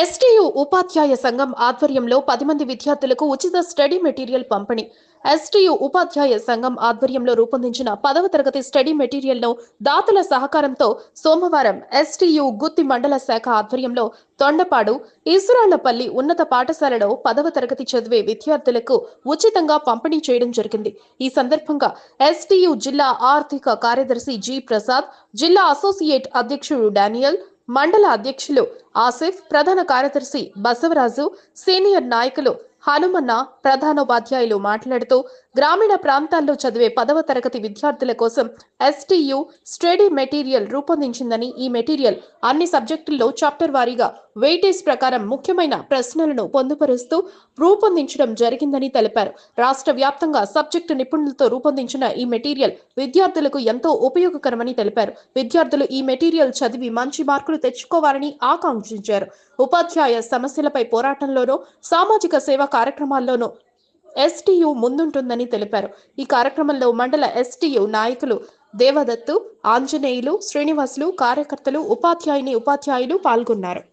STU ఉపాధ్యాయ సంఘం ఆధ్వర్యంలో పది మంది విద్యార్థులకు ఉచిత స్టడీ మెటీరియల్ పంపిణీ. ఎస్టీయు ఉపాధ్యాయ సంఘం ఆధ్వర్యంలో రూపొందించిన పదవ తరగతి స్టడీ మెటీరియల్ను దాతల సహకారంతో సోమవారం ఎస్టీయు గుత్తి మండల శాఖ ఆధ్వర్యంలో తొండపాడు ఇసురాళ్ళపల్లి ఉన్నత పాఠశాలలో పదవ తరగతి చదివే విద్యార్థులకు ఉచితంగా పంపిణీ చేయడం జరిగింది. ఈ సందర్భంగా ఎస్టీయు జిల్లా ఆర్థిక కార్యదర్శి జి ప్రసాద్ జిల్లా అసోసియేట్ అధ్యక్షుడు డానియల్ మండల అధ్యక్షులు ఆసిఫ్ ప్రధాన కార్యదర్శి బసవరాజు సీనియర్ నాయకులు హనుమన్న ప్రధానోపాధ్యాయులు మాట్లాడుతూ గ్రామీణ ప్రాంతాల్లో చదివే పదవ తరగతి విద్యార్థుల కోసం ఎస్టీయు స్టడీ మెటీరియల్ రూపొందించిందని ఈ మెటీరియల్ అన్ని సబ్జెక్టుల్లో చాప్టర్ వారీగా వెయిటేజ్ ప్రకారం ముఖ్యమైన ప్రశ్నలను పొందుపరుస్తూ రూపొందించడం జరిగిందని తెలిపారు. రాష్ట్ర వ్యాప్తంగా సబ్జెక్టు నిపుణులతో రూపొందించిన ఈ మెటీరియల్ విద్యార్థులకు ఎంతో ఉపయోగకరమని తెలిపారు. విద్యార్థులు ఈ మెటీరియల్ చదివి మంచి మార్కులు తెచ్చుకోవాలని ఆకాంక్షించారు. ఉపాధ్యాయ సమస్యలపై పోరాటంలోనూ సామాజిక సేవా కార్యక్రమాల్లోనూ ఎస్టీయు ముందుంటుందని తెలిపారు. ఈ కార్యక్రమంలో మండల ఎస్టీయు నాయకులు దేవదత్తు ఆంజనేయులు శ్రీనివాసులు కార్యకర్తలు ఉపాధ్యాయుని ఉపాధ్యాయులు పాల్గొన్నారు.